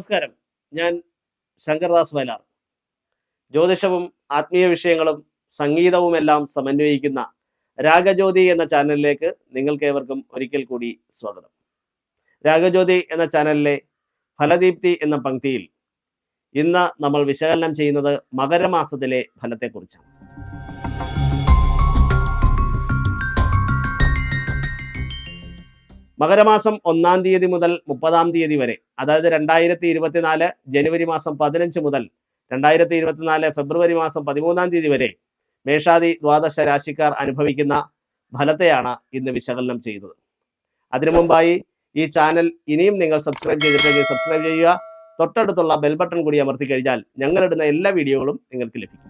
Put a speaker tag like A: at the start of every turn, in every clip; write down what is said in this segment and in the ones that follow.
A: നമസ്കാരം. ഞാൻ ശങ്കർദാസ് വയലാർ. ജ്യോതിഷവും ആത്മീയ വിഷയങ്ങളും സംഗീതവുമെല്ലാം സമന്വയിക്കുന്ന രാഗജ്യോതി എന്ന ചാനലിലേക്ക് നിങ്ങൾക്കേവർക്കും ഒരിക്കൽ കൂടി സ്വാഗതം. രാഗജ്യോതി എന്ന ചാനലിലെ ഫലദീപ്തി എന്ന പങ്ക്തിയിൽ ഇന്ന് നമ്മൾ വിശകലനം ചെയ്യുന്നത് മകരമാസത്തിലെ ഫലത്തെക്കുറിച്ചാണ്. മകരമാസം ഒന്നാം തീയതി മുതൽ മുപ്പതാം തീയതി വരെ അതായത് രണ്ടായിരത്തി ഇരുപത്തിനാല് ജനുവരി മാസം പതിനഞ്ച് മുതൽ രണ്ടായിരത്തി ഇരുപത്തിനാല് ഫെബ്രുവരി മാസം പതിമൂന്നാം തീയതി വരെ മേഷാദി ദ്വാദശ രാശിക്കാർ അനുഭവിക്കുന്ന ഫലത്തെയാണ് ഇന്ന് വിശകലനം ചെയ്തത്. അതിനു മുമ്പായി ഈ ചാനൽ ഇനിയും നിങ്ങൾ സബ്സ്ക്രൈബ് ചെയ്തിട്ടുണ്ടെങ്കിൽ സബ്സ്ക്രൈബ് ചെയ്യുക. തൊട്ടടുത്തുള്ള ബെൽ ബട്ടൺ കൂടി അമർത്തി കഴിഞ്ഞാൽ ഞങ്ങളിടുന്ന എല്ലാ വീഡിയോകളും നിങ്ങൾക്ക് ലഭിക്കും.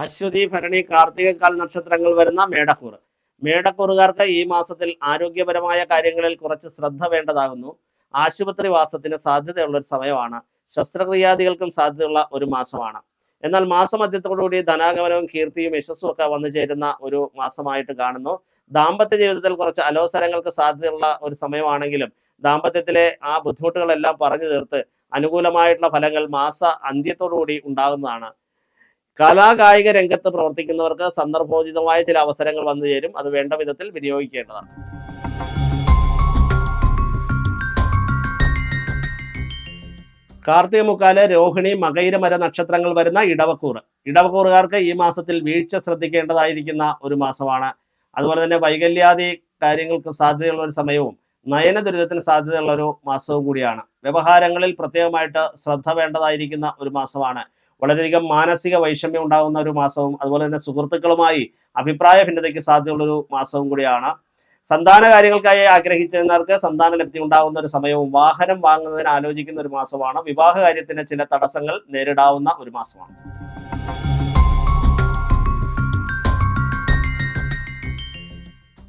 A: അശ്വതി ഭരണി കാർത്തികക്കാൽ നക്ഷത്രങ്ങൾ വരുന്ന മേടക്കൂർ മേടക്കൂറുകാർക്ക് ഈ മാസത്തിൽ ആരോഗ്യപരമായ കാര്യങ്ങളിൽ കുറച്ച് ശ്രദ്ധ വേണ്ടതാകുന്നു. ആശുപത്രി വാസത്തിന് സാധ്യതയുള്ള ഒരു സമയമാണ്. ശസ്ത്രക്രിയാദികൾക്കും സാധ്യതയുള്ള ഒരു മാസമാണ്. എന്നാൽ മാസമധ്യത്തോടുകൂടി ധനാഗമനവും കീർത്തിയും യശസ്സും ഒക്കെ വന്നു ചേരുന്ന ഒരു മാസമായിട്ട് കാണുന്നു. ദാമ്പത്യ ജീവിതത്തിൽ കുറച്ച് അലോസരങ്ങൾക്ക് സാധ്യതയുള്ള ഒരു സമയമാണെങ്കിലും ദാമ്പത്യത്തിലെ ആ ബുദ്ധിമുട്ടുകളെല്ലാം പറഞ്ഞു തീർത്ത് അനുകൂലമായിട്ടുള്ള ഫലങ്ങൾ മാസ അന്ത്യത്തോടുകൂടി ഉണ്ടാകുന്നതാണ്. കലാകായിക രംഗത്ത് പ്രവർത്തിക്കുന്നവർക്ക് സന്ദർഭോചിതമായ ചില അവസരങ്ങൾ വന്നു ചേരും. അത് വേണ്ട വിധത്തിൽ വിനിയോഗിക്കേണ്ടതാണ്. കാർത്തിക മുക്കാൽ രോഹിണി മകൈരമര നക്ഷത്രങ്ങൾ വരുന്ന ഇടവക്കൂറ് ഇടവക്കൂറുകാർക്ക് ഈ മാസത്തിൽ വീഴ്ച ശ്രദ്ധിക്കേണ്ടതായിരിക്കുന്ന ഒരു മാസമാണ്. അതുപോലെ തന്നെ വൈകല്യാദി കാര്യങ്ങൾക്ക് സാധ്യതയുള്ള ഒരു സമയവും നയന ദുരിതത്തിന് സാധ്യതയുള്ള ഒരു മാസവും കൂടിയാണ്. വ്യവഹാരങ്ങളിൽ പ്രത്യേകമായിട്ട് ശ്രദ്ധ വേണ്ടതായിരിക്കുന്ന ഒരു മാസമാണ്. വളരെയധികം മാനസിക വൈഷമ്യം ഉണ്ടാകുന്ന ഒരു മാസവും അതുപോലെ തന്നെ സുഹൃത്തുക്കളുമായി അഭിപ്രായ ഭിന്നതയ്ക്ക് സാധ്യതയുള്ളൊരു മാസവും കൂടിയാണ്. സന്താന കാര്യങ്ങൾക്കായി ആഗ്രഹിച്ചവർക്ക് സന്താന ലബ്ധി ഉണ്ടാകുന്ന ഒരു സമയവും വാഹനം വാങ്ങുന്നതിന് ആലോചിക്കുന്ന ഒരു മാസമാണ്. വിവാഹ കാര്യത്തിന് ചില തടസ്സങ്ങൾ നേരിടാവുന്ന ഒരു മാസമാണ്.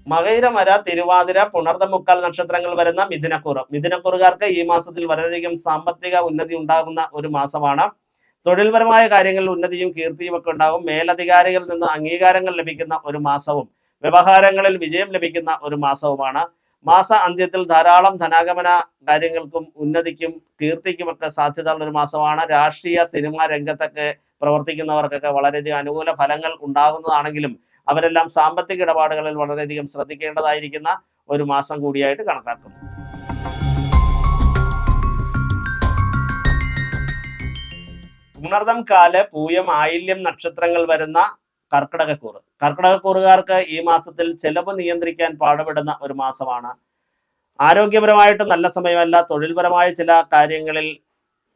A: മകയിരമര തിരുവാതിര പുണർദമുക്കാൽ നക്ഷത്രങ്ങൾ വരുന്ന മിഥുനക്കുറ. മിഥുനക്കുറുകാർക്ക് ഈ മാസത്തിൽ വളരെയധികം സാമ്പത്തിക ഉന്നതി ഉണ്ടാകുന്ന ഒരു മാസമാണ്. തൊഴിൽപരമായ കാര്യങ്ങളിൽ ഉന്നതിയും കീർത്തിയും ഒക്കെ ഉണ്ടാകും. മേലധികാരികളിൽ നിന്ന് അംഗീകാരങ്ങൾ ലഭിക്കുന്ന ഒരു മാസവും വ്യവഹാരങ്ങളിൽ വിജയം ലഭിക്കുന്ന ഒരു മാസവുമാണ്. മാസ അന്ത്യത്തിൽ ധാരാളം ധനാഗമന കാര്യങ്ങൾക്കും ഉന്നതിക്കും കീർത്തിക്കുമൊക്കെ സാധ്യതയുള്ള ഒരു മാസമാണ്. രാഷ്ട്രീയ സിനിമാ രംഗത്തൊക്കെ പ്രവർത്തിക്കുന്നവർക്കൊക്കെ വളരെയധികം അനുകൂല ഫലങ്ങൾ ഉണ്ടാകുന്നതാണെങ്കിലും അവരെല്ലാം സാമ്പത്തിക ഇടപാടുകളിൽ വളരെയധികം ശ്രദ്ധിക്കേണ്ടതായിരിക്കുന്ന ഒരു മാസം കൂടിയായിട്ട് കണക്കാക്കുന്നു. ഉണർദം കാല പൂയം ആയില്യം നക്ഷത്രങ്ങൾ വരുന്ന കർക്കിടകക്കൂറ്. കർക്കിടകക്കൂറുകാർക്ക് ഈ മാസത്തിൽ ചെലവ് നിയന്ത്രിക്കാൻ പാടുപെടുന്ന ഒരു മാസമാണ്. ആരോഗ്യപരമായിട്ട് നല്ല സമയമല്ല. തൊഴിൽപരമായ ചില കാര്യങ്ങളിൽ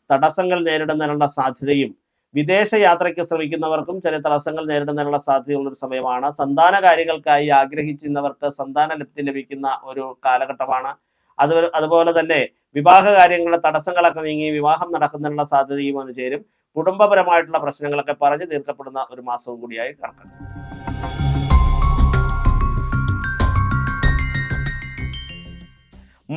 A: തടസ്സങ്ങൾ നേരിടുന്നതിനുള്ള സാധ്യതയും വിദേശ യാത്രയ്ക്ക് ശ്രമിക്കുന്നവർക്കും ചില തടസ്സങ്ങൾ നേരിടുന്നതിനുള്ള സാധ്യതയുള്ള ഒരു സമയമാണ്. സന്താന കാര്യങ്ങൾക്കായി ആഗ്രഹിക്കുന്നവർക്ക് സന്താന ലബ്ധി ലഭിക്കുന്ന ഒരു കാലഘട്ടമാണ്. അത് അതുപോലെ തന്നെ വിവാഹ കാര്യങ്ങളുടെ തടസ്സങ്ങളൊക്കെ നീങ്ങി വിവാഹം നടക്കുന്നതിനുള്ള സാധ്യതയും വന്നു ചേരും. കുടുംബപരമായിട്ടുള്ള പ്രശ്നങ്ങളൊക്കെ പറഞ്ഞ് തീർക്കപ്പെടുന്ന ഒരു മാസവും കൂടിയായി കണക്കാക്കും.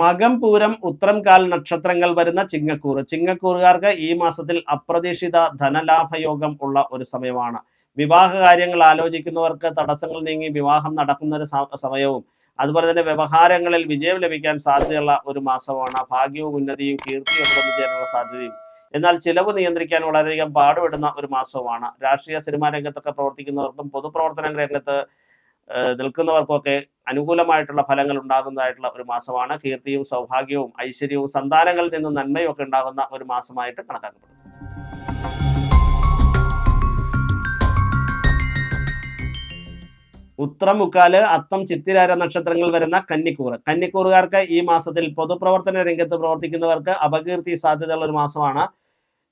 A: മകം പൂരം ഉത്രം കാൽ നക്ഷത്രങ്ങൾ വരുന്ന ചിങ്ങക്കൂറ്. ചിങ്ങക്കൂറുകാർക്ക് ഈ മാസത്തിൽ അപ്രതീക്ഷിത ധനലാഭയോഗം ഉള്ള ഒരു സമയമാണ്. വിവാഹ കാര്യങ്ങൾ ആലോചിക്കുന്നവർക്ക് തടസ്സങ്ങൾ നീങ്ങി വിവാഹം നടക്കുന്ന ഒരു സമയവും അതുപോലെ തന്നെ വ്യവഹാരങ്ങളിൽ വിജയം ലഭിക്കാൻ സാധ്യതയുള്ള ഒരു മാസമാണ്. ഭാഗ്യവും ഉന്നതിയും കീർത്തിയും ചേരാനുള്ള സാധ്യതയും എന്നാൽ ചിലവ് നിയന്ത്രിക്കാൻ വളരെയധികം പാടുപെടുന്ന ഒരു മാസവുമാണ്. രാഷ്ട്രീയ സിനിമാ രംഗത്തൊക്കെ പ്രവർത്തിക്കുന്നവർക്കും പൊതുപ്രവർത്തന രംഗത്ത് നിൽക്കുന്നവർക്കൊക്കെ അനുകൂലമായിട്ടുള്ള ഫലങ്ങൾ ഉണ്ടാകുന്നതായിട്ടുള്ള ഒരു മാസമാണ്. കീർത്തിയും സൗഭാഗ്യവും ഐശ്വര്യവും സന്താനങ്ങളിൽ നിന്നും നന്മയും ഒക്കെ ഉണ്ടാകുന്ന ഒരു മാസമായിട്ട് കണക്കാക്കപ്പെടുന്നു. ഉത്രം മുക്കാൽ അത്തം ചിത്തിരാര നക്ഷത്രങ്ങൾ വരുന്ന കന്നിക്കൂറ്. കന്നിക്കൂറുകാർക്ക് ഈ മാസത്തിൽ പൊതുപ്രവർത്തന രംഗത്ത് പ്രവർത്തിക്കുന്നവർക്ക് അപകീർത്തി സാധ്യതയുള്ള ഒരു മാസമാണ്.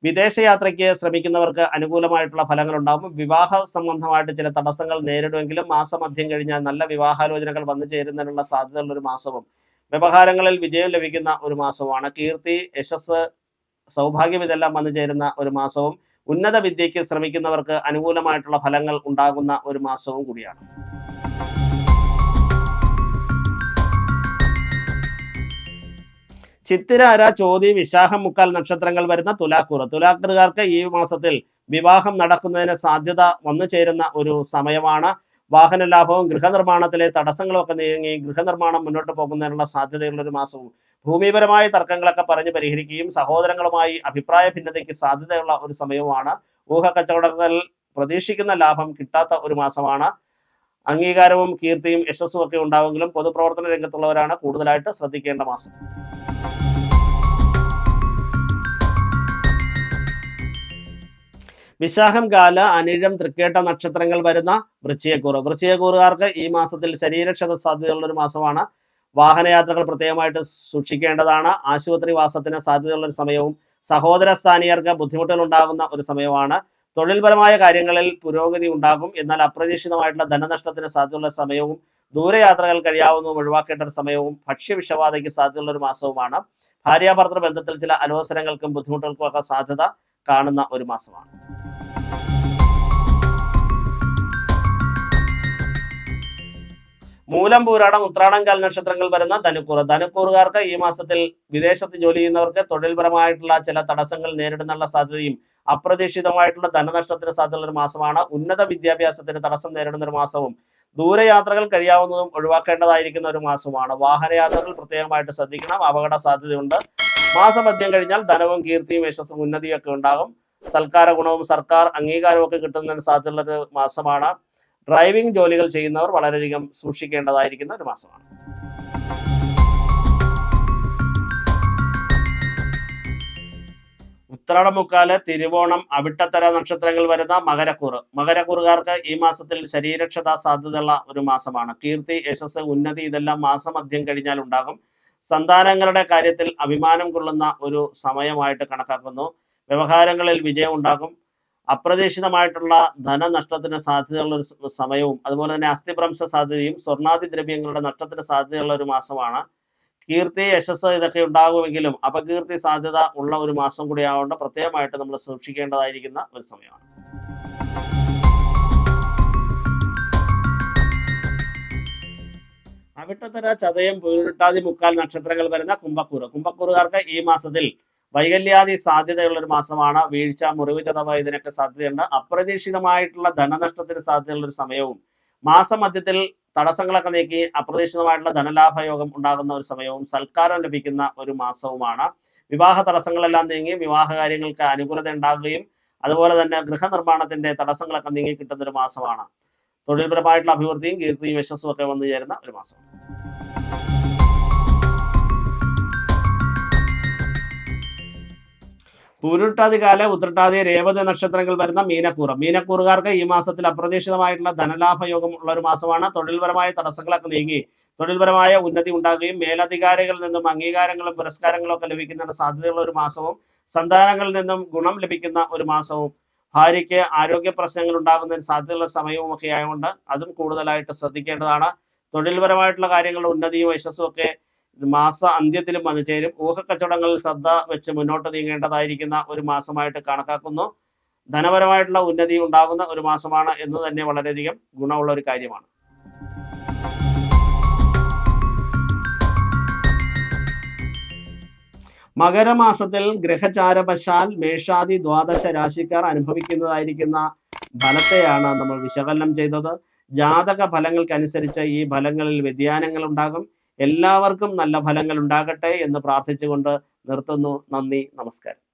A: വിദേശയാത്രയ്ക്ക് ശ്രമിക്കുന്നവർക്ക് അനുകൂലമായിട്ടുള്ള ഫലങ്ങൾ ഉണ്ടാകും വിവാഹ സംബന്ധമായിട്ട് ചില തടസ്സങ്ങൾ നേരിടുമെങ്കിലും മാസമധ്യം കഴിഞ്ഞാൽ നല്ല വിവാഹാലോചനകൾ വന്നു ചേരുന്നതിനുള്ള സാധ്യതയുള്ള ഒരു മാസവും വ്യവഹാരങ്ങളിൽ വിജയം ലഭിക്കുന്ന ഒരു മാസവുമാണ്. കീർത്തി യശസ് സൗഭാഗ്യം ഇതെല്ലാം വന്നു ചേരുന്ന ഒരു മാസവും ഉന്നത വിദ്യയ്ക്ക് ശ്രമിക്കുന്നവർക്ക് അനുകൂലമായിട്ടുള്ള ഫലങ്ങൾ ഉണ്ടാകുന്ന ഒരു മാസവും കൂടിയാണ്. ചിത്തിരാര ചോതി വിശാഖം മുക്കാൽ നക്ഷത്രങ്ങൾ വരുന്ന തുലാക്കൂർ. തുലാക്കൂറുകാർക്ക് ഈ മാസത്തിൽ വിവാഹം നടക്കുന്നതിന് സാധ്യത വന്നു ചേരുന്ന ഒരു സമയമാണ്. വാഹന ലാഭവും ഗൃഹനിർമ്മാണത്തിലെ തടസ്സങ്ങളും ഒക്കെ നീങ്ങി ഗൃഹനിർമ്മാണം മുന്നോട്ട് പോകുന്നതിനുള്ള സാധ്യതയുള്ള ഒരു മാസവും ഭൂമിപരമായ തർക്കങ്ങളൊക്കെ പറഞ്ഞ് പരിഹരിക്കുകയും സഹോദരങ്ങളുമായി അഭിപ്രായ ഭിന്നതയ്ക്ക് സാധ്യതയുള്ള ഒരു സമയവുമാണ്. ഊഹ കച്ചവടത്തിൽ പ്രതീക്ഷിക്കുന്ന ലാഭം കിട്ടാത്ത ഒരു മാസമാണ്. അംഗീകാരവും കീർത്തിയും യശസ്സും ഒക്കെ ഉണ്ടാവുമെങ്കിലും പൊതുപ്രവർത്തന രംഗത്തുള്ളവരാണ് കൂടുതലായിട്ട് ശ്രദ്ധിക്കേണ്ട മാസം. വിശാഖം കാല അനിഴം തൃക്കേട്ട നക്ഷത്രങ്ങൾ വരുന്ന വൃശ്ചികക്കൂറ്. വൃശ്ചികക്കൂറുകാർക്ക് ഈ മാസത്തിൽ ശരീരക്ഷത സാധ്യതയുള്ള ഒരു മാസമാണ്. വാഹനയാത്രകൾ പ്രത്യേകമായിട്ട് സൂക്ഷിക്കേണ്ടതാണ്. ആശുപത്രി വാസത്തിന് സാധ്യതയുള്ള ഒരു സമയവും സഹോദര സ്ഥാനീയർക്ക് ബുദ്ധിമുട്ടുകൾ ഉണ്ടാകുന്ന ഒരു സമയമാണ്. തൊഴിൽപരമായ കാര്യങ്ങളിൽ പുരോഗതി ഉണ്ടാകും. എന്നാൽ അപ്രതീക്ഷിതമായിട്ടുള്ള ധനനഷ്ടത്തിന് സാധ്യതയുള്ള സമയവും ദൂരയാത്രകൾ കഴിയാവുന്നതും ഒഴിവാക്കേണ്ട ഒരു സമയവും ഭക്ഷ്യവിഷബാധയ്ക്ക് സാധ്യതയുള്ള ഒരു മാസവുമാണ്. ഭാര്യാഭർത്തൃ ബന്ധത്തിൽ ചില അലോസരങ്ങൾക്കും ബുദ്ധിമുട്ടുകൾക്കും ഒക്കെ സാധ്യത കാണുന്ന ഒരു മാസമാണ്. മൂലം പൂരാടം ഉത്രാടം കാല നക്ഷത്രങ്ങൾ വരുന്ന ധനുക്കൂറ്. ധനുക്കൂറുകാർക്ക് ഈ മാസത്തിൽ വിദേശത്ത് ജോലി ചെയ്യുന്നവർക്ക് തൊഴിൽപരമായിട്ടുള്ള ചില തടസ്സങ്ങൾ നേരിടുന്നുള്ള സാധ്യതയും അപ്രതീക്ഷിതമായിട്ടുള്ള ധനനഷ്ടത്തിന് സാധ്യതയുള്ള ഒരു മാസമാണ്. ഉന്നത വിദ്യാഭ്യാസത്തിന് തടസ്സം നേരിടുന്ന ഒരു മാസവും ദൂരയാത്രകൾ കഴിയാവുന്നതും ഒഴിവാക്കേണ്ടതായിരിക്കുന്ന ഒരു മാസമാണ് വാഹനയാത്രകൾ പ്രത്യേകമായിട്ട് ശ്രദ്ധിക്കണം. അപകട സാധ്യതയുണ്ട്. മാസമധ്യം കഴിഞ്ഞാൽ ധനവും കീർത്തിയും യശസ്സും ഉന്നതിയും ഒക്കെ ഉണ്ടാകും. സൽക്കാര ഗുണവും സർക്കാർ അംഗീകാരവും ഒക്കെ കിട്ടുന്നതിന് സാധ്യതയുള്ള ഒരു മാസമാണ്. ഡ്രൈവിംഗ് ജോലികൾ ചെയ്യുന്നവർ വളരെയധികം സൂക്ഷിക്കേണ്ടതായിരിക്കുന്ന ഒരു മാസമാണ്. ഉത്രാടമുക്കാൽ തിരുവോണം അവിട്ടത്തര നക്ഷത്രങ്ങൾ വരുന്ന മകരക്കൂറ്. മകരക്കൂറുകാർക്ക് ഈ മാസത്തിൽ ശരീരക്ഷതാ സാധ്യതയുള്ള ഒരു മാസമാണ്. കീർത്തി യശസ് ഉന്നതി ഇതെല്ലാം മാസമധ്യം കഴിഞ്ഞാൽ ഉണ്ടാകും. സന്താനങ്ങളുടെ കാര്യത്തിൽ അഭിമാനം കൊള്ളുന്ന ഒരു സമയമായിട്ട് കണക്കാക്കുന്നു. വ്യവഹാരങ്ങളിൽ വിജയം ഉണ്ടാകും. അപ്രതീക്ഷിതമായിട്ടുള്ള ധനനഷ്ടത്തിന് സാധ്യതയുള്ള ഒരു സമയവും അതുപോലെ തന്നെ അസ്ഥിഭ്രംശ സാധ്യതയും സ്വർണാദി ദ്രവ്യങ്ങളുടെ നഷ്ടത്തിന് സാധ്യതയുള്ള ഒരു മാസമാണ്. കീർത്തി യശസ് ഇതൊക്കെ ഉണ്ടാകുമെങ്കിലും അപകീർത്തി സാധ്യത ഉള്ള ഒരു മാസം കൂടി ആവേണ്ട പ്രത്യേകമായിട്ട് നമ്മൾ സൂക്ഷിക്കേണ്ടതായിരിക്കുന്ന ഒരു സമയമാണ്. അവിട്ടത്തര ചതയം പൂരിട്ടാതി മുക്കാൽ നക്ഷത്രങ്ങൾ വരുന്ന കുംഭക്കൂറ്. കുംഭക്കൂറുകാർക്ക് ഈ മാസത്തിൽ വൈകല്യാദി സാധ്യതയുള്ള ഒരു മാസമാണ്. വീഴ്ച മുറിവ് ചതവ് ഇതിനൊക്കെ സാധ്യതയുണ്ട്. അപ്രതീക്ഷിതമായിട്ടുള്ള ധനനഷ്ടത്തിന് സാധ്യതയുള്ള ഒരു സമയവും മാസമധ്യത്തിൽ തടസ്സങ്ങളൊക്കെ നീക്കി അപ്രതീക്ഷിതമായിട്ടുള്ള ധനലാഭയോഗം ഉണ്ടാകുന്ന ഒരു സമയവും സൽക്കാരം ലഭിക്കുന്ന ഒരു മാസവുമാണ്. വിവാഹ തടസ്സങ്ങളെല്ലാം നീങ്ങി വിവാഹ കാര്യങ്ങൾക്ക് അനുകൂലത ഉണ്ടാകുകയും അതുപോലെ തന്നെ ഗൃഹനിർമ്മാണത്തിന്റെ തടസ്സങ്ങളൊക്കെ നീങ്ങി കിട്ടുന്ന ഒരു മാസമാണ്. തൊഴിൽപരമായിട്ടുള്ള അഭിവൃദ്ധിയും കീർത്തിയും യശസ്സും ഒക്കെ വന്നു ചേരുന്ന ഒരു മാസം പൂരുട്ടാതി കാല ഉത്രട്ടാതി രേവതി നക്ഷത്രങ്ങൾ വരുന്ന മീനക്കൂറ്. മീനക്കൂറുകാർക്ക് ഈ മാസത്തിൽ അപ്രതീക്ഷിതമായിട്ടുള്ള ധനലാഭ യോഗം ഉള്ള ഒരു മാസമാണ്. തൊഴിൽപരമായ തടസ്സങ്ങളൊക്കെ നീങ്ങി തൊഴിൽപരമായ ഉന്നതി ഉണ്ടാകുകയും മേലധികാരികളിൽ നിന്നും അംഗീകാരങ്ങളും പുരസ്കാരങ്ങളും ഒക്കെ ലഭിക്കുന്ന സാധ്യതയുള്ള ഒരു മാസവും സന്താനങ്ങളിൽ നിന്നും ഗുണം ലഭിക്കുന്ന ഒരു മാസവും ഭാര്യയ്ക്ക് ആരോഗ്യ പ്രശ്നങ്ങൾ ഉണ്ടാകുന്നതിന് സാധ്യതയുള്ള സമയവും ഒക്കെ ആയതുകൊണ്ട് അതും കൂടുതലായിട്ട് ശ്രദ്ധിക്കേണ്ടതാണ്. തൊഴിൽപരമായിട്ടുള്ള കാര്യങ്ങളുടെ ഉന്നതിയും യശസ്സും ഒക്കെ മാസ അന്ത്യത്തിലും വന്നു ചേരും. ഊഹക്കച്ചവടങ്ങളിൽ ശ്രദ്ധ വെച്ച് മുന്നോട്ട് നീങ്ങേണ്ടതായിരിക്കുന്ന ഒരു മാസമായിട്ട് കണക്കാക്കുന്നു. ധനപരമായിട്ടുള്ള ഉന്നതി ഉണ്ടാകുന്ന ഒരു മാസമാണ് എന്ന് തന്നെ വളരെയധികം ഗുണമുള്ള ഒരു കാര്യമാണ്. മകരമാസത്തിൽ ഗ്രഹചാരവശാൽ മേഷാദി ദ്വാദശ രാശിക്കാർ അനുഭവിക്കുന്നതായിരിക്കുന്ന ഫലത്തെയാണ് നമ്മൾ വിശകലനം ചെയ്തത്. ജാതക ഫലങ്ങൾക്കനുസരിച്ച് ഈ ഫലങ്ങളിൽ വ്യതിയാനങ്ങൾ ഉണ്ടാകും. എല്ലാവർക്കും നല്ല ഫലങ്ങൾ ഉണ്ടാകട്ടെ എന്ന് പ്രാർത്ഥിച്ചുകൊണ്ട് നിർത്തുന്നു. നന്ദി നമസ്കാരം.